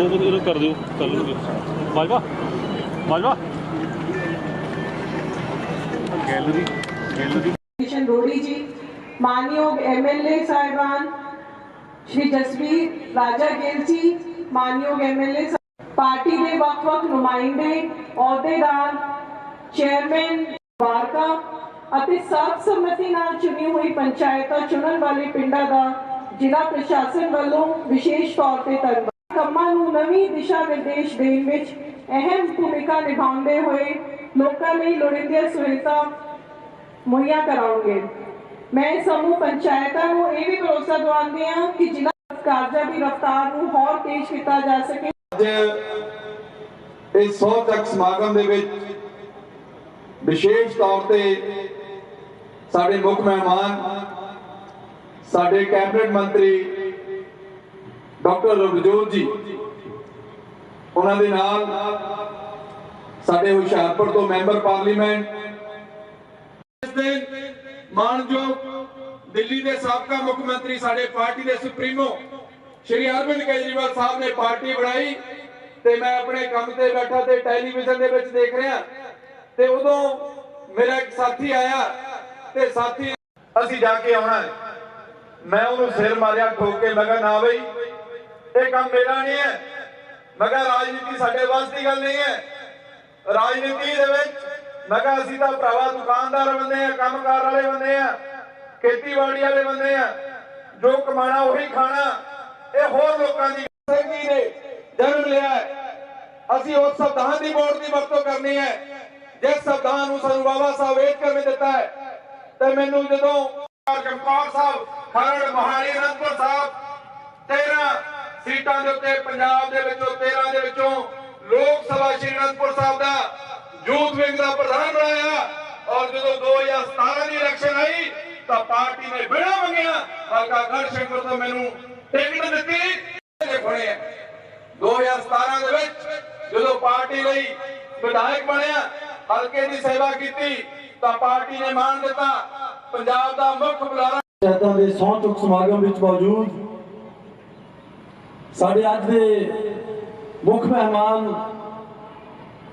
ਦੋ ਵਜੇ ਕਰ ਦਿਓ, ਕਰ ਲੂਗੇ। Bajwa Bajwa gallery gallery. Kishan Rori ji, ਮਾਨਯੋਗ ਐਮਐਲਏ ਸਾਹਿਬਾਨ, ਸ਼੍ਰੀ ਜਸਵੀਰ ਰਾਜਾ ਗਿੱਲ ਜੀ, ਮਾਨਯੋਗ ਐਮਐਲਏ ਪਾਰਟੀ ਦੇ ਵੱਖ-ਵੱਖ ਨੁਮਾਇੰਦੇ, ਅਹੁਦੇਦਾਰ, ਚੇਅਰਮੈਨ ਵਾਰਕਾ ਅਤੇ ਸਰਬ ਸੰਮਤੀ ਨਾਲ ਚੁਣੀ ਹੋਈ ਪੰਚਾਇਤਾਂ ਚੁਣਨ ਵਾਲੇ ਪਿੰਡਾਂ ਦਾ ਜ਼ਿਲ੍ਹਾ ਪ੍ਰਸ਼ਾਸਨ ਵੱਲੋਂ ਵਿਸ਼ੇਸ਼ ਤੌਰ ਤੇ ਧੰਨਵਾਦ। ਕੰਮਾਂ ਨੂੰ ਨਵੀਂ ਦਿਸ਼ਾ ਨਿਰਦੇਸ਼ ਦੇਣ ਵਿੱਚ ਅਹਿਮ ਭੂਮਿਕਾ ਨਿਭਾਉਂਦੇ ਹੋਏ ਲੋਕਾਂ ਲਈ ਲੋੜੀਂਦੀਆਂ ਸਹੂਲਤਾਂ ਮੁਹੱਈਆ ਕਰਾਉਂਗੇ ਮੈਂ ਸਮੂਹ ਪੰਚਾਇਤਾਂ ਨੂੰ ਇਹ ਵੀ ਭਰੋਸਾ ਦਿਵਾਉਂਦੀ ਹਾਂ ਕਿ ਜ਼ਿਲ੍ਹਾ ਕਾਰਜਾਂ ਦੀ ਰਫ਼ਤਾਰ ਨੂੰ ਹੋਰ ਤੇਜ਼ ਕੀਤਾ ਜਾ ਸਕੇ। ਅੱਜ ਇਸ 100 ਤੱਕ ਸਮਾਗਮ ਦੇ ਵਿੱਚ ਵਿਸ਼ੇਸ਼ ਤੌਰ ਤੇ ਸਾਡੇ ਮੁੱਖ ਮਹਿਮਾਨ, ਸਾਡੇ ਕੈਬਨਿਟ ਮੰਤਰੀ ਡਾਕਟਰ ਰਵਜੋਤ ਜੀ, ਉਹਨਾਂ ਦੇ ਨਾਲ ਸਾਡੇ ਹੁਸ਼ਿਆਰਪੁਰ ਤੋਂ ਮੈਂਬਰ ਪਾਰਲੀਮੈਂਟ। ਇਸ ਦਿਨ ਮਾਨਯੋਗ ਦਿੱਲੀ ਦੇ ਸਾਬਕਾ ਮੁੱਖ ਮੰਤਰੀ ਸਾਡੇ ਪਾਰਟੀ ਦੇ ਸੁਪਰੀਮੋ ਸ਼੍ਰੀ ਅਰਵਿੰਦ ਕੇਜਰੀਵਾਲ ਸਾਹਿਬ ਨੇ ਪਾਰਟੀ ਬਣਾਈ ਤੇ ਮੈਂ ਆਪਣੇ ਕੰਮ ਤੇ ਬੈਠਾ ਤੇ ਟੈਲੀਵਿਜ਼ਨ ਦੇ ਵਿੱਚ ਦੇਖ ਰਿਹਾ। ਤੇ ਉਦੋਂ ਮੇਰਾ ਇੱਕ ਸਾਥੀ ਆਇਆ ਤੇ ਸਾਥੀ ਅਸੀਂ ਜਾ ਕੇ ਆਉਣਾ ਮੈਂ ਉਹਨੂੰ ਸਿਰ ਮਾਰਿਆ, ਠੋਕ ਕੇ ਮੈਂ ਕਿਹਾ, ਨਾ ਬਈ ਇਹ ਕੰਮ ਮੇਰਾ ਨਹੀਂ ਹੈ। ਮੈਂ ਰਾਜਨੀਤੀ ਸਾਡੇ ਵੱਸ ਦੀ ਗੱਲ ਨਹੀਂ ਹੈ। ਰਾਜਨੀਤੀ ਦੇ ਵਿੱਚ ਮੈਂ ਅਸੀਂ ਤਾਂ ਭਰਾਵਾ ਦੁਕਾਨਦਾਰ ਬੰਦੇ ਆ ਕੰਮਕਾਰ ਵਾਲੇ ਬੰਦੇ ਆ ਖੇਤੀਬਾੜੀ ਵਾਲੇ ਬੰਦੇ ਆ ਜੋ ਕਮਾਣਾ ਉਹੀ ਖਾਣਾ। ਇਹ ਹੋਰ ਲੋਕਾਂ ਦੀ ਸਿੰਘ ਨੇ ਜਨਮ ਲਿਆ ਅਸੀਂ ਉਸ ਸੰਵਿਧਾਨ ਦੀ ਮੋੜ ਦੀ ਵਰਤੋਂ ਕਰਨੀ ਹੈ। ਜਿਸ ਸੰਵਿਧਾਨ ਨੂੰ ਸਾਨੂੰ ਬਾਬਾ ਸਾਹਿਬ ਅੰਬੇਦਕਰ ਨੇ ਦਿੱਤਾ ਹੈ। ਤੇ ਮੈਨੂੰ ਜਦੋਂ ਚਮਕੌਰ ਸਾਹਿਬ, ਖਰੜ ਮਹਾਲੀ ਅਨੰਦਪੁਰ ਸਾਹਿਬ 13 ਸੀਟਾਂ ਦੇ ਉੱਤੇ, ਪੰਜਾਬ ਦੇ ਵਿੱਚੋਂ 13 ਦੇ ਵਿੱਚੋਂ ਲੋਕ ਸਭਾ ਸ਼੍ਰੀ ਅਨੰਦਪੁਰ ਸਾਹਿਬ ਦਾ ਯੂਥ ਵਿੰਗ ਦਾ ਪ੍ਰਧਾਨ ਬਣਾਇਆ ਔਰ ਜਦੋਂ 2017 ਦੀ ਇਲੈਕਸ਼ਨ ਆਈ, ਤਾਂ ਪਾਰਟੀ ਨੇ ਬਿਨਾਂ ਮੰਗਿਆ। ਹਲਕਾ ਗੜਸ਼ੰਕਰ ਤੋਂ ਮੈਨੂੰ ਟਿਕਟ ਦਿੱਤੀ। ਖੜੇ 2017 ਦੇ ਵਿੱਚ ਜਦੋਂ ਪਾਰਟੀ ਲਈ ਵਿਧਾਇਕ ਬਣਿਆ, ਹਲਕੇ ਦੀ ਸੇਵਾ ਕੀਤੀ, ਤਾਂ ਪਾਰਟੀ ਨੇ ਮਾਨ ਦਿੱਤਾ। ਪੰਜਾਬ ਦਾ ਮੁੱਖ ਬੁਲਾਰਾ ਪੰਚਾਇਤਾਂ ਦੇ ਸਹੁੰ ਚੁੱਕ ਸਮਾਗਮ ਵਿੱਚ ਮੌਜੂਦ ਸਾਡੇ ਅੱਜ ਦੇ ਮੁੱਖ ਮਹਿਮਾਨ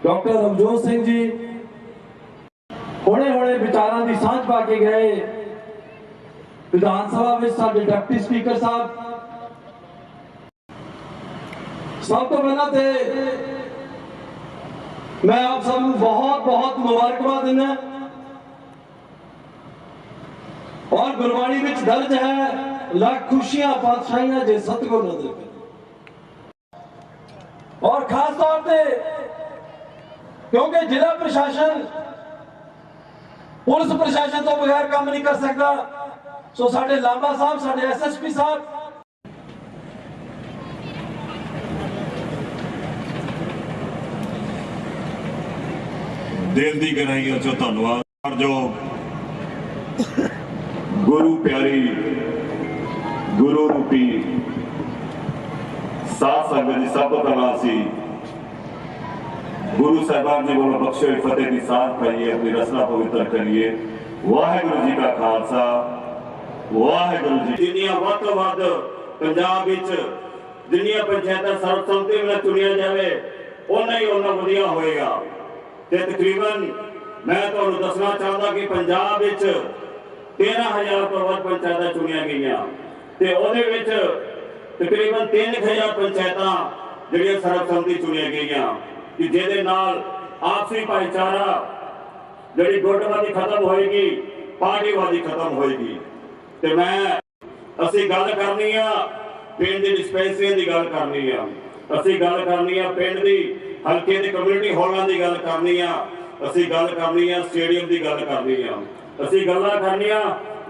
ਡਾਕਟਰ ਰਮਜੋਤ ਸਿੰਘ ਜੀ, ਹੁਣੇ ਹੁਣੇ ਵਿਚਾਰਾਂ ਦੀ ਸਾਂਝ ਪਾ ਕੇ ਗਏ ਵਿਧਾਨ ਸਭਾ ਵਿੱਚ ਸਾਡੇ ਡਿਪਟੀ ਸਪੀਕਰ ਸਾਹਿਬ। ਸਭ ਤੋਂ ਪਹਿਲਾਂ ਤੇ ਮੈਂ ਆਪ ਸਭ ਨੂੰ ਬਹੁਤ ਬਹੁਤ ਮੁਬਾਰਕਬਾਦ ਦਿੰਦਾ ਔਰ ਗੁਰਬਾਣੀ ਵਿੱਚ ਦਰਜ ਹੈ, ਲੱਖ ਖੁਸ਼ੀਆਂ ਪਾਤਸ਼ਾਹੀਆਂ ਜੇ ਸਤਿਗੁਰ ਨਾ ਔਰ ਖਾਸ ਤੌਰ ਤੇ ਕਿਉਂਕਿ ਜ਼ਿਲ੍ਹਾ ਪ੍ਰਸ਼ਾਸਨ ਪੁਲਿਸ ਪ੍ਰਸ਼ਾਸਨ ਤੋਂ ਬਗੈਰ ਕੰਮ ਨਹੀਂ ਕਰ ਸਕਦਾ, ਸੋ ਸਾਡੇ ਲਾਂਬਾ ਸਾਹਿਬ, ਸਾਡੇ ਐਸਐਸਪੀ ਸਾਹਿਬ ਦਿਲ ਦੀ ਗਹਿਰਾਈਆਂ ਚੋਂ ਧੰਨਵਾਦ। ਜੋ ਗੁਰੂ ਪਿਆਰੀ, ਗੁਰੂ ਰੂਪੀ ਸਾਧ ਸੰਗਤ ਦੀ ਸਭ ਤੋਂ ਪਹਿਲਾਂ ਅਸੀਂ ਗੁਰੂ ਸਾਹਿਬਾਨ ਜੀ ਵੱਲੋਂ ਬਖਸ਼ੇ ਫਤਿਹ ਦੀ ਸਾਥ ਪਾਈਏ, ਆਪਣੀ ਰਸਨਾ ਪਵਿੱਤਰ ਕਰੀਏ। ਵਾਹਿਗੁਰੂ ਜੀ ਕਾ ਖਾਲਸਾ। ਵਾਹਿਗੁਰੂ ਜੀ ਜਿੰਨੀਆਂ ਵੱਧ ਵੱਧ ਪੰਜਾਬ ਵਿੱਚ ਜਿੰਨੀਆਂ ਪੰਚਾਇਤਾਂ ਸਰਬਸੰਮਤੀ ਨਾਲ ਚੁਣੀਆਂ ਜਾਵੇ ਉਹਨਾਂ ਹੀ ਉਹਨਾਂ ਵਧੀਆ ਹੋਏਗਾ। ਤੇ ਤਕਰੀਬਨ ਮੈਂ ਤੁਹਾਨੂੰ ਦੱਸਣਾ ਚਾਹੁੰਦਾ ਕਿ ਪੰਜਾਬ ਵਿੱਚ 13000 ਤੋਂ ਵੱਧ ਪੰਚਾਇਤਾਂ ਚੁਣੀਆਂ ਗਈਆਂ। ਤੇ ਉਹਦੇ ਵਿੱਚ ਤਕਰੀਬਨ 3000 ਪੰਚਾਇਤਾਂ ਜਿਹੜੀਆਂ ਸਰਬਸੰਮਤੀ ਚੁਣੀਆਂ ਗਈਆਂ ਕਿ ਜਿਹਦੇ ਨਾਲ ਆਪਸੀ ਭਾਈਚਾਰਾ ਜਿਹੜੀ ਗੁੱਟਵਾਦੀ ਖਤਮ ਹੋਏਗੀ ਪਾਰਟੀਵਾਦੀ ਖਤਮ ਹੋਏਗੀ। ਤੇ ਮੈਂ, ਅਸੀਂ ਗੱਲ ਕਰਨੀ ਆ, ਪਿੰਡ ਦੀ ਡਿਸਪੈਂਸਰੀ ਦੀ ਗੱਲ ਕਰਨੀ ਆ। ਅਸੀਂ ਗੱਲ ਕਰਨੀ ਆ ਪਿੰਡ ਦੀ, ਹਲਕੇ ਦੇ ਕਮਿਊਨਿਟੀ ਹਾਲਾਂ ਦੀ ਗੱਲ ਕਰਨੀ ਆ। ਅਸੀਂ ਗੱਲ ਕਰਨੀ ਆ ਸਟੇਡੀਅਮ ਦੀ ਗੱਲ ਕਰਨੀ ਆ। ਅਸੀਂ ਗੱਲਾਂ ਕਰਨੀਆਂ,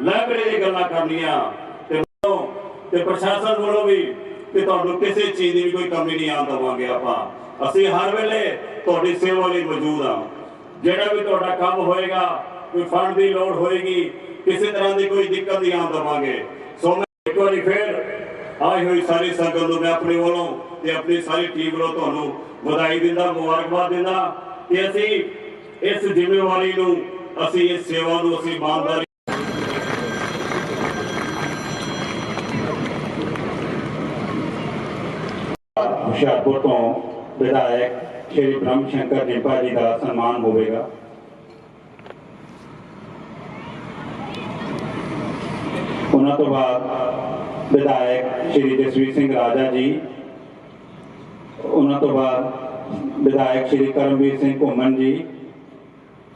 ਲਾਇਬ੍ਰੇਰੀ ਦੀ ਗੱਲਾਂ ਕਰਨੀਆਂ। ਤੇ ਪ੍ਰਸ਼ਾਸਨ ਵੱਲੋਂ ਵੀ ਕਿ ਤੁਹਾਨੂੰ ਕਿਸੇ ਚੀਜ਼ ਦੀ ਵੀ ਕੋਈ ਕਮੀ ਨਹੀਂ ਆਉਣ ਦੇਵਾਂਗੇ ਆਪਾਂ। ਅਸੀਂ ਹਰ ਵੇਲੇ ਤੁਹਾਡੀ ਸੇਵਾ ਲਈ ਮੌਜੂਦ ਆ ਜਿਹੜਾ ਵੀ ਤੁਹਾਡਾ ਕੰਮ ਹੋਏਗਾ, ਕੋਈ ਫੰਡ ਦੀ ਲੋੜ ਹੋਏਗੀ, ਕਿਸੇ ਤਰ੍ਹਾਂ ਦੀ ਕੋਈ ਦਿੱਕਤ ਨਹੀਂ ਆਉਣ ਦੇਵਾਂਗੇ। ਸੋ ਮੈਂ ਇੱਕ ਵਾਰੀ ਫੇਰ ਆਈ ਹੋਈ ਸਾਰੀ ਸੰਗਤ ਨੂੰ ਮੈਂ ਆਪਣੇ ਵੱਲੋਂ ਤੇ ਆਪਣੀ ਸਾਰੀ ਟੀਮ ਵੱਲੋਂ ਤੁਹਾਨੂੰ ਵਧਾਈ ਦਿੰਦਾ, ਮੁਬਾਰਕਬਾਦ ਦਿੰਦਾ ਕਿ ਅਸੀਂ ਇਸ ਜ਼ਿੰਮੇਵਾਰੀ ਨੂੰ, ਅਸੀਂ ਇਸ ਸੇਵਾ ਨੂੰ, ਅਸੀਂ ਇਮਾਨਦਾਰੀ ਹੁਸ਼ਿਆਰਪੁਰ ਤੋਂ ਵਿਧਾਇਕ ਸ਼੍ਰੀ ਬ੍ਰਹਮ ਸ਼ੰਕਰ ਜਿੰਪਾ ਜੀ ਦਾ ਸਨਮਾਨ ਹੋਵੇਗਾ। ਉਹਨਾਂ ਤੋਂ ਬਾਅਦ ਵਿਧਾਇਕ ਸ਼੍ਰੀ ਜਸਵੀਰ ਸਿੰਘ ਰਾਜਾ ਜੀ, ਉਹਨਾਂ ਤੋਂ ਬਾਅਦ ਵਿਧਾਇਕ ਸ਼੍ਰੀ ਕਰਮਵੀਰ ਸਿੰਘ ਘੁੰਮਣ ਜੀ,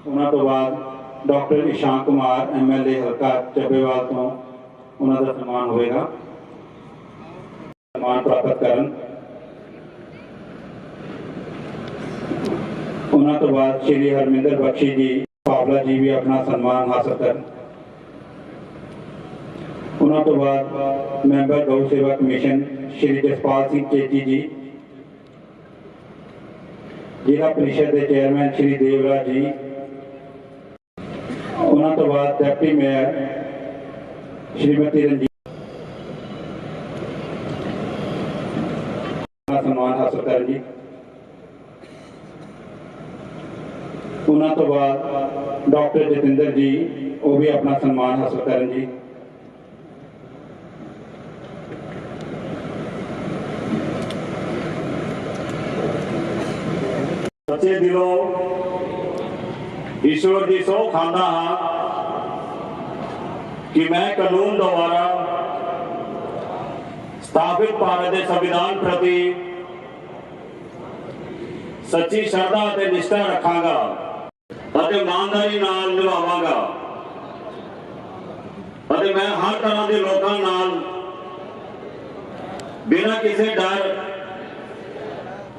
ਉਹਨਾਂ ਤੋਂ ਬਾਅਦ ਡਾਕਟਰ ਇਸ਼ਾਨ ਕੁਮਾਰ ਐਮਐਲਏ ਹਲਕਾ ਚੱਬੇਵਾਲ ਤੋਂ ਉਹਨਾਂ ਦਾ ਸਨਮਾਨ ਹੋਵੇਗਾ। ਸਨਮਾਨ ਪ੍ਰਾਪਤ ਕਰਨ ਉਹਨਾਂ ਤੋਂ ਬਾਅਦ ਸ਼੍ਰੀ ਹਰਮਿੰਦਰ ਬਖਸ਼ੀ ਜੀ ਪਾਵਲਾ ਜੀ ਵੀ ਆਪਣਾ ਸਨਮਾਨ ਹਾਸਲ ਕਰਨ। ਉਹਨਾਂ ਤੋਂ ਬਾਅਦ ਮੈਂਬਰ ਗਊ ਸੇਵਾ ਕਮਿਸ਼ਨ ਸ਼੍ਰੀ ਜਸਪਾਲ ਸਿੰਘ ਚੇਤੀ ਜੀ, ਜ਼ਿਲ੍ਹਾ ਪ੍ਰੀਸ਼ਦ ਦੇ ਚੇਅਰਮੈਨ ਸ਼੍ਰੀ ਦੇਵਰਾਜ ਜੀ, ਉਹਨਾਂ ਤੋਂ ਬਾਅਦ ਡਿਪਟੀ ਮੇਅਰ ਸ਼੍ਰੀਮਤੀ ਰਣਜੀਤ ਸਨਮਾਨ ਹਾਸਲ ਕਰਨ ਜੀ। ਉਹਨਾਂ ਤੋਂ ਬਾਅਦ ਡਾਕਟਰ ਜਤਿੰਦਰ ਜੀ, ਉਹ ਵੀ ਆਪਣਾ ਸਨਮਾਨ ਹਾਸਲ ਕਰਨ ਜੀ। ਸੱਚੇ ਦਿਲੋਂ ਈਸ਼ਵਰ ਦੀ ਸਹੁੰ ਖਾਂਦਾ ਹਾਂ ਕਿ ਮੈਂ ਕਾਨੂੰਨ ਦੁਆਰਾ ਸਥਾਪਿਤ ਭਾਰਤ ਦੇ ਸੰਵਿਧਾਨ ਪ੍ਰਤੀ ਸੱਚੀ ਸ਼ਰਧਾ ਅਤੇ ਨਿਸ਼ਠਾ ਰੱਖਾਂਗਾ। ਅਤੇ ਇਮਾਨਦਾਰੀ ਨਾਲ ਨਿਭਾਵਾਂਗਾ ਅਤੇ ਮੈਂ ਹਰ ਤਰ੍ਹਾਂ ਦੇ ਲੋਕਾਂ ਨਾਲ ਬਿਨਾਂ ਕਿਸੇ ਡਰ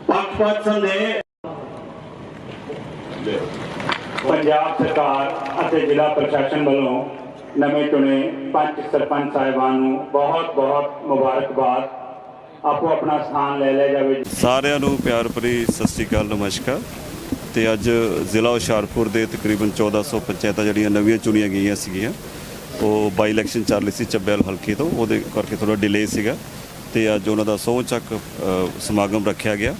ਪੱਖਪਾਤ ਸੰਦੇਹ ਪੰਜਾਬ ਸਰਕਾਰ ਅਤੇ ਜ਼ਿਲ੍ਹਾ ਪ੍ਰਸ਼ਾਸਨ ਵੱਲੋਂ ਨਵੇਂ ਚੁਣੇ ਪੰਜ ਸਰਪੰਚ ਸਾਹਿਬਾਨ ਨੂੰ ਬਹੁਤ ਬਹੁਤ ਮੁਬਾਰਕਬਾਦ। ਆਪੋ ਆਪਣਾ ਸਥਾਨ ਲੈ ਲਿਆ ਜਾਵੇ। ਸਾਰਿਆਂ ਨੂੰ ਪਿਆਰ ਭਰੀ ਸਤਿ ਸ੍ਰੀ ਅਕਾਲ, ਨਮਸਕਾਰ। ਤੇ ਅੱਜ ਜ਼ਿਲ੍ਹਾ ਹੁਸ਼ਿਆਰਪੁਰ ਦੇ ਤਕਰੀਬਨ 1400 ਪੰਚਾਇਤਾਂ ਜਿਹੜੀਆਂ ਨਵੀਆਂ ਚੁਣੀਆਂ ਗਈਆਂ ਸੀਗੀਆਂ, ਉਹ ਬਾਈ ਇਲੈਕਸ਼ਨ ਚੱਲ ਰਹੀ ਸੀ ਚੱਬੇਲ ਹਲਕੇ ਤੋਂ, ਉਹਦੇ ਕਰਕੇ ਥੋੜਾ ਡਿਲੇ ਸੀਗਾ ਤੇ ਅੱਜ ਉਹਨਾਂ ਦਾ ਸਹੁੰ ਚੱਕ ਸਮਾਗਮ ਰੱਖਿਆ ਗਿਆ।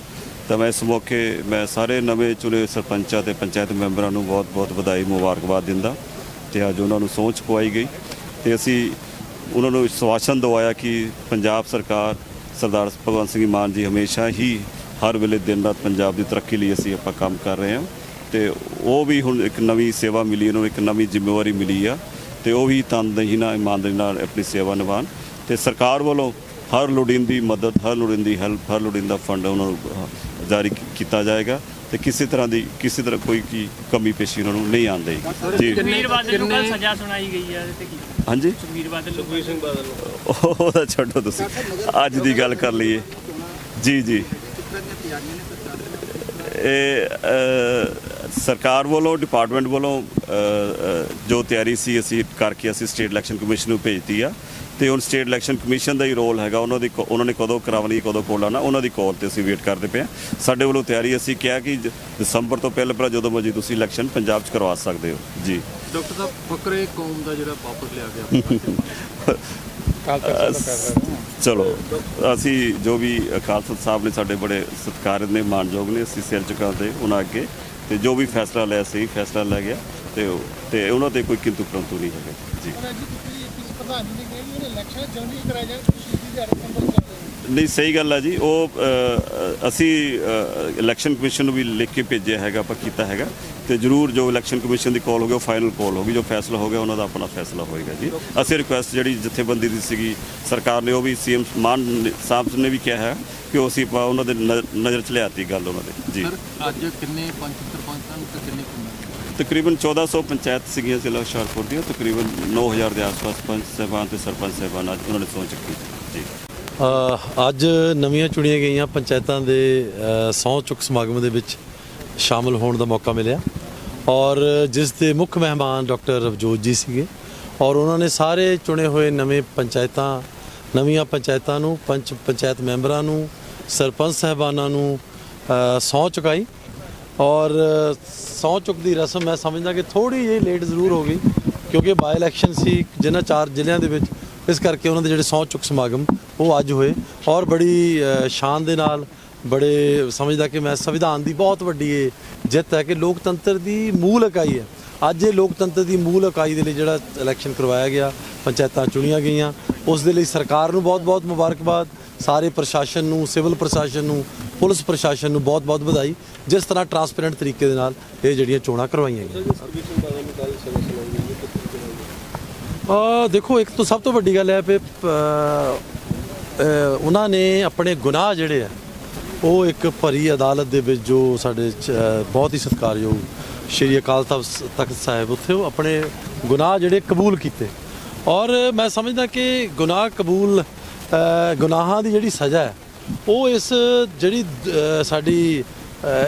ਤਾਂ ਮੈਂ ਇਸ ਮੌਕੇ ਮੈਂ ਸਾਰੇ ਨਵੇਂ ਚੁਣੇ ਸਰਪੰਚਾਂ ਤੇ ਪੰਚਾਇਤ ਮੈਂਬਰਾਂ ਨੂੰ ਬਹੁਤ-ਬਹੁਤ ਵਧਾਈ ਮੁਬਾਰਕਬਾਦ ਦਿੰਦਾ ਤੇ ਅੱਜ ਉਹਨਾਂ ਨੂੰ ਸਹੁੰ ਚੁਕਵਾਈ ਗਈ ਤੇ ਅਸੀਂ ਉਹਨਾਂ ਨੂੰ ਸਵਾਸ਼ਨ ਦਵਾਇਆ ਕਿ ਪੰਜਾਬ ਸਰਕਾਰ ਸਰਦਾਰ ਭਗਵੰਤ ਸਿੰਘ ਮਾਨ ਜੀ ਹਮੇਸ਼ਾ ਹੀ ਹਰ ਵੇਲੇ ਦਿਨ ਰਾਤ ਪੰਜਾਬ ਦੀ ਤਰੱਕੀ ਲਈ ਅਸੀਂ ਆਪਾਂ ਕੰਮ ਕਰ ਰਹੇ ਹਾਂ ਤੇ ਉਹ ਵੀ ਹੁਣ ਇੱਕ ਨਵੀਂ ਸੇਵਾ ਮਿਲੀ ਉਹਨਾਂ ਨੂੰ ਇੱਕ ਨਵੀਂ ਜ਼ਿੰਮੇਵਾਰੀ ਮਿਲੀ ਆ ਤੇ ਉਹ ਵੀ ਤਨਦੇਹੀ ਨਾਲ ਇਮਾਨਦਾਰੀ ਨਾਲ ਆਪਣੀ ਸੇਵਾ ਨਿਭਾਉਣ ਤੇ ਸਰਕਾਰ ਵੱਲੋਂ ਹਰ ਲੋੜੀਂਦੀ ਮਦਦ ਹਰ ਲੋੜੀਂਦੀ ਹੈਲਪ ਹਰ ਲੋੜੀਂਦਾ ਫੰਡ ਉਹਨਾਂ ਨੂੰ ਜਾਰੀ ਕੀਤਾ ਜਾਏਗਾ ਤੇ ਕਿਸੇ ਤਰ੍ਹਾਂ ਦੀ ਕਿਸੇ ਤਰ੍ਹਾਂ ਕੋਈ ਕੀ ਕਮੀ ਪੇਸ਼ੀ ਉਹਨਾਂ ਨੂੰ ਨਹੀਂ ਆਉਂਦੀ ਜੀ। ਸੁਖਬੀਰ ਬਾਦਲ ਨੂੰ ਕੱਲ ਸਜ਼ਾ ਸੁਣਾਈ ਗਈ ਹੈ ਤੇ ਕੀ? ਹਾਂਜੀ? ਸੁਖਬੀਰ ਬਾਦਲ ਸੁਖਬੀਰ ਸਿੰਘ ਬਾਦਲ ਉਹਦਾ ਛੱਡੋ ਤੁਸੀਂ। ਅੱਜ ਦੀ ਗੱਲ ਕਰ ਲਈਏ। ਜੀ ਜੀ। ਇਹ ਸਰਕਾਰ ਵੱਲੋਂ ਡਿਪਾਰਟਮੈਂਟ ਵੱਲੋਂ ਜੋ ਤਿਆਰੀ ਸੀ ਅਸੀਂ ਕਰਕੇ ਅਸੀਂ ਸਟੇਟ ਇਲੈਕਸ਼ਨ ਕਮਿਸ਼ਨ ਨੂੰ ਭੇਜਤੀ ਆ। ਤੇ ਹੁਣ ਸਟੇਟ ਇਲੈਕਸ਼ਨ ਕਮਿਸ਼ਨ ਦਾ ਹੀ ਰੋਲ ਹੈਗਾ ਉਹਨਾਂ ਦੀ ਉਹਨਾਂ ਨੇ ਕਦੋਂ ਕਰਾਉਣੀ ਕਦੋਂ ਕੋਲ ਆਉਣਾ ਉਹਨਾਂ ਦੀ ਕਾਲ ਤੇ ਅਸੀਂ ਵੇਟ ਕਰਦੇ ਪਏ ਹਾਂ ਸਾਡੇ ਵੱਲੋਂ ਤਿਆਰੀ ਅਸੀਂ ਕਿਹਾ ਕਿ ਦਸੰਬਰ ਤੋਂ ਪਹਿਲਾਂ ਪਹਿਲਾਂ ਜਦੋਂ ਮਰਜ਼ੀ ਤੁਸੀਂ ਇਲੈਕਸ਼ਨ ਪੰਜਾਬ 'ਚ ਕਰਵਾ ਸਕਦੇ ਹੋ। ਜੀ। ਡਾਕਟਰ ਸਾਹਿਬ ਫਕਰੇ ਕੌਮ ਦਾ ਜਿਹੜਾ ਵਾਪਸ ਲਿਆ ਗਿਆ। ਚਲੋ ਅਸੀਂ ਜੋ ਵੀ ਅਕਾਲ ਤਖਤ ਸਾਹਿਬ ਨੇ ਸਾਡੇ ਬੜੇ ਸਤਿਕਾਰਤ ਨੇ ਮਾਨਯੋਗ ਨੇ ਅਸੀਂ ਸਿਰ ਝੁਕਾਉਂਦੇ ਉਹਨਾਂ ਅੱਗੇ ਤੇ ਜੋ ਵੀ ਫੈਸਲਾ ਲਿਆ ਸੀ ਫੈਸਲਾ ਲੈ ਗਿਆ ਤੇ ਉਹ- ਤੇ ਉਹਨਾਂ ਤੇ ਕੋਈ ਕਿੰਤੂ ਪਰੰਤੂ ਨਹੀਂ ਹੈਗਾ। ਜੀ। ਪ੍ਰਧਾਨ ਜੀ ਨੇ ਕਿਹਾ ਵੀ ਉਹਨੇ ਇਲੈਕਸ਼ਨ ਜਲਦੀ ਕਰਾਇਆ ਜਾਏ ਤੁਸੀਂ ਦੀ ਦਿਹਾੜੇ ਅੰਦਰ ਰਹੇ ਨਹੀਂ ਸਹੀ ਗੱਲ ਹੈ ਜੀ। ਉਹ ਅਸੀਂ ਇਲੈਕਸ਼ਨ ਕਮਿਸ਼ਨ ਨੂੰ ਵੀ ਲਿਖ ਕੇ ਭੇਜਿਆ ਹੈਗਾ ਆਪਾਂ ਕੀਤਾ ਹੈਗਾ। ਤੇ ਜਰੂਰ ਜੋ ਇਲੈਕਸ਼ਨ ਕਮਿਸ਼ਨ ਦੀ ਕਾਲ ਹੋਗੀ ਉਹ ਫਾਈਨਲ ਕਾਲ ਹੋਗੀ ਜੋ ਫੈਸਲਾ ਹੋ ਗਿਆ ਉਹਨਾਂ ਦਾ ਆਪਣਾ ਫੈਸਲਾ ਹੋਏਗਾ ਜੀ। ਅਸੀਂ ਰਿਕੁਐਸਟ ਜਿਹੜੀ ਜਥੇਬੰਦੀ ਦੀ ਸੀਗੀ ਸਰਕਾਰ ਨੇ ਉਹ ਵੀ ਸੀਐਮ ਮਾਨ ਸਾਹਿਬ ਨੇ ਵੀ ਕਿਹਾ ਹੈ ਕਿ ਉਹ ਅਸੀਂ ਆਪਾਂ ਉਹਨਾਂ ਦੇ ਨਜ਼ਰ ਚ ਲਿਆਤੀ ਗੱਲ ਉਹਨਾਂ ਦੇ। ਜੀ। ਸਰ ਅੱਜ ਕਿੰਨੇ ਪੰਚ ਸਰਪੰਚਾਂ ਨੂੰ ਕਿੰਨੇ ਤਕਰੀਬਨ 1400 ਪੰਚਾਇਤ ਸੀਗੀਆਂ ਜ਼ਿਲ੍ਹਾ ਹੁਸ਼ਿਆਰਪੁਰ ਦੀਆਂ। ਤਕਰੀਬਨ 9000 ਦੇ ਆਸ-ਪਾਸ ਪੰਚ ਸਾਹਿਬਾਨ ਤੇ ਸਰਪੰਚ ਸਾਹਿਬਾਨ ਅੱਜ ਉਹਨਾਂ ਨੇ ਸਹੁੰ ਚੱਕੀ ਅੱਜ ਨਵੀਆਂ ਚੁਣੀਆਂ ਗਈਆਂ ਪੰਚਾਇਤਾਂ ਦੇ ਅ, ਸਹੁੰ ਚੁੱਕ ਸਮਾਗਮ ਦੇ ਵਿੱਚ ਸ਼ਾਮਲ ਹੋਣ ਦਾ ਮੌਕਾ ਮਿਲਿਆ। ਔਰ ਜਿਸ ਦੇ ਮੁੱਖ ਮਹਿਮਾਨ ਡਾਕਟਰ ਰਵਜੋਤ ਜੀ ਸੀਗੇ। ਔਰ ਉਹਨਾਂ ਨੇ ਸਾਰੇ ਚੁਣੇ ਹੋਏ ਨਵੇਂ ਪੰਚਾਇਤਾਂ ਨਵੀਆਂ ਪੰਚਾਇਤਾਂ ਨੂੰ ਪੰਚ ਪੰਚਾਇਤ ਮੈਂਬਰਾਂ ਨੂੰ ਸਰਪੰਚ ਸਾਹਿਬਾਨਾਂ ਨੂੰ ਅ, ਸਹੁੰ ਚੁਕਾਈ। ਔਰ ਸਹੁੰ ਚੁੱਕ ਦੀ ਰਸਮ ਮੈਂ ਸਮਝਦਾ ਕਿ ਥੋੜੀ ਜਿਹੀ ਲੇਟ ਜ਼ਰੂਰ ਹੋ ਗਈ ਕਿਉਂਕਿ ਬਾਈ ਇਲੈਕਸ਼ਨ ਸੀ ਜਿਨ੍ਹਾਂ ਚਾਰ ਜ਼ਿਲ੍ਹਿਆਂ ਦੇ ਵਿੱਚ ਇਸ ਕਰਕੇ ਉਹਨਾਂ ਦੇ ਜਿਹੜੇ ਸਹੁੰ ਚੁੱਕ ਸਮਾਗਮ ਉਹ ਅੱਜ ਹੋਏ ਔਰ ਬੜੀ ਸ਼ਾਨ ਦੇ ਨਾਲ ਬੜੇ ਸਮਝਦਾ ਕਿ ਮੈਂ ਸੰਵਿਧਾਨ ਦੀ ਬਹੁਤ ਵੱਡੀ ਇਹ ਜਿੱਤ ਹੈ ਕਿ ਲੋਕਤੰਤਰ ਦੀ ਮੂਲ ਇਕਾਈ ਹੈ। ਅੱਜ ਇਹ ਲੋਕਤੰਤਰ ਦੀ ਮੂਲ ਇਕਾਈ ਦੇ ਲਈ ਜਿਹੜਾ ਇਲੈਕਸ਼ਨ ਕਰਵਾਇਆ ਗਿਆ, ਪੰਚਾਇਤਾਂ ਚੁਣੀਆਂ ਗਈਆਂ, ਉਸ ਦੇ ਲਈ ਸਰਕਾਰ ਨੂੰ ਬਹੁਤ-ਬਹੁਤ ਮੁਬਾਰਕਬਾਦ, ਸਾਰੇ ਪ੍ਰਸ਼ਾਸਨ ਨੂੰ, ਸਿਵਲ ਪ੍ਰਸ਼ਾਸਨ ਨੂੰ, ਪੁਲਿਸ ਪ੍ਰਸ਼ਾਸਨ ਨੂੰ ਬਹੁਤ-ਬਹੁਤ ਵਧਾਈ, ਜਿਸ ਤਰ੍ਹਾਂ ਟਰਾਂਸਪੇਰੈਂਟ ਤਰੀਕੇ ਦੇ ਨਾਲ ਇਹ ਜਿਹੜੀਆਂ ਚੋਣਾਂ ਕਰਵਾਈਆਂ ਗਈਆਂ। ਅ ਦੇਖੋ ਇੱਕ ਤੋਂ ਸਭ ਤੋਂ ਵੱਡੀ ਗੱਲ ਹੈ ਕਿ ਉਹਨਾਂ ਨੇ ਆਪਣੇ ਗੁਨਾਹ ਜਿਹੜੇ ਆ ਉਹ ਇੱਕ ਭਰੀ ਅਦਾਲਤ ਦੇ ਵਿੱਚ ਜੋ ਸਾਡੇ ਚ, ਬਹੁਤ ਹੀ ਸਤਿਕਾਰਯੋਗ ਸ਼੍ਰੀ ਅਕਾਲ ਤਖਤ ਤਖਤ ਸਾਹਿਬ ਉੱਥੇ ਉਹ ਆਪਣੇ ਗੁਨਾਹ ਜਿਹੜੇ ਕਬੂਲ ਕੀਤੇ। ਔਰ ਮੈਂ ਸਮਝਦਾ ਕਿ ਗੁਨਾਹ ਕਬੂਲ ਗੁਨਾਹਾਂ ਦੀ ਜਿਹੜੀ ਸਜ਼ਾ ਹੈ ਉਹ ਇਸ ਜਿਹੜੀ ਸਾਡੀ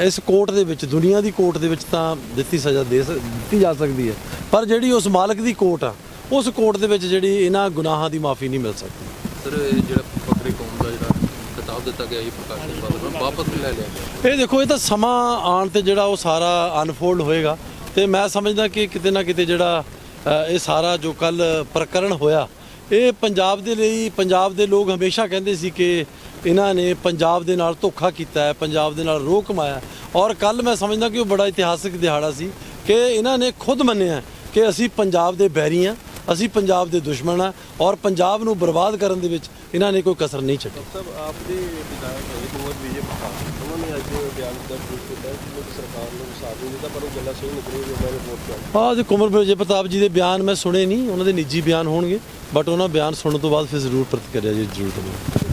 ਇਸ ਕੋਰਟ ਦੇ ਵਿੱਚ ਦੁਨੀਆ ਦੀ ਕੋਰਟ ਦੇ ਵਿੱਚ ਤਾਂ ਦਿੱਤੀ ਸਜ਼ਾ ਦੇ ਸਕ- ਦਿੱਤੀ ਜਾ ਸਕਦੀ ਹੈ। ਪਰ ਜਿਹੜੀ ਉਸ ਮਾਲਕ ਦੀ ਕੋਰਟ ਆ ਉਸ ਕੋਰਟ ਦੇ ਵਿੱਚ ਜਿਹੜੀ ਇਹਨਾਂ ਗੁਨਾਹਾਂ ਦੀ ਮਾਫੀ ਨਹੀਂ ਮਿਲ ਸਕਦੀ ਸਰ ਇਹ ਜਿਹੜਾ ਫਕਰੇ ਕੌਮ ਦਾ ਜਿਹੜਾ ਕਿਤਾਬ ਦਿੱਤਾ ਗਿਆ ਸੀ ਪ੍ਰਕਾਸ਼ ਸਿੰਘ ਬਾਦਲ ਨੂੰ ਵਾਪਸ ਲੈ ਲਿਆ ਗਿਆ ਇਹ ਦੇਖੋ ਇਹ ਤਾਂ ਸਮਾਂ ਆਉਣ ਤੇ ਜਿਹੜਾ ਉਹ ਸਾਰਾ ਅਨਫੋਲਡ ਹੋਏਗਾ ਤੇ ਮੈਂ ਸਮਝਦਾ ਕਿ ਕਿਤੇ ਨਾ ਕਿਤੇ ਜਿਹੜਾ ਅ, ਇਹ ਸਾਰਾ ਜੋ ਕੱਲ ਪ੍ਰਕਰਣ ਹੋਇਆ ਇਹ ਪੰਜਾਬ ਦੇ ਲਈ ਪੰਜਾਬ ਦੇ ਲੋਕ ਹਮੇਸ਼ਾ ਕਹਿੰਦੇ ਸੀ ਕਿ ਇਹਨਾਂ ਨੇ ਪੰਜਾਬ ਦੇ ਨਾਲ ਧੋਖਾ ਕੀਤਾ ਹੈ ਪੰਜਾਬ ਦੇ ਨਾਲ ਰੋਹ ਕਮਾਇਆ ਹੈ। ਔਰ ਕੱਲ ਮੈਂ ਸਮਝਦਾ ਕਿ ਉਹ ਬੜਾ ਇਤਿਹਾਸਕ ਦਿਹਾੜਾ ਸੀ ਕਿ ਇਹਨਾਂ ਨੇ ਖੁਦ ਮੰਨਿਆ ਕਿ ਅਸੀਂ ਪੰਜਾਬ ਦੇ ਬੈਰੀ ਹਾਂ ਅਸੀਂ ਪੰਜਾਬ ਦੇ ਦੁਸ਼ਮਣ ਹਾਂ ਔਰ ਪੰਜਾਬ ਨੂੰ ਬਰਬਾਦ ਕਰਨ ਦੇ ਵਿੱਚ ਇਹਨਾਂ ਨੇ ਕੋਈ ਕਸਰ ਨਹੀਂ ਛੱਡੀ। ਸਭ ਆਪ ਦੇ ਵਿਧਾਇਕ ਹੋਏ ਕੁਮਰ ਵਿਜੇ ਪ੍ਰਤਾਪ ਉਹਨਾਂ ਨੇ ਅੱਜ ਬਿਆਨ ਦਰਜ ਕੀਤਾ ਕਿ ਮੋਦੀ ਸਰਕਾਰ ਨੂੰ ਸਾਥ ਨਹੀਂ ਦਿੱਤਾ ਪਰ ਉਹ ਗੱਲਾਂ ਸਹੀ ਨਿਕਲੀ ਜੋ ਮੈਂ ਰਿਪੋਰਟ ਕਰ ਆਹ ਜੀ ਕੁਮਰ ਵਿਜੇ ਪ੍ਰਤਾਪ ਜੀ ਦੇ ਬਿਆਨ ਮੈਂ ਸੁਣੇ ਨਹੀਂ ਉਹਨਾਂ ਦੇ ਨਿੱਜੀ ਬਿਆਨ ਹੋਣਗੇ ਬਟ ਉਹਨਾਂ ਬਿਆਨ ਸੁਣਨ ਤੋਂ ਬਾਅਦ ਫਿਰ ਜ਼ਰੂਰ ਪ੍ਰਤੀਕਿਰਿਆ ਜੀ ਜ਼ਰੂਰ ਦਵਾਂਗੇ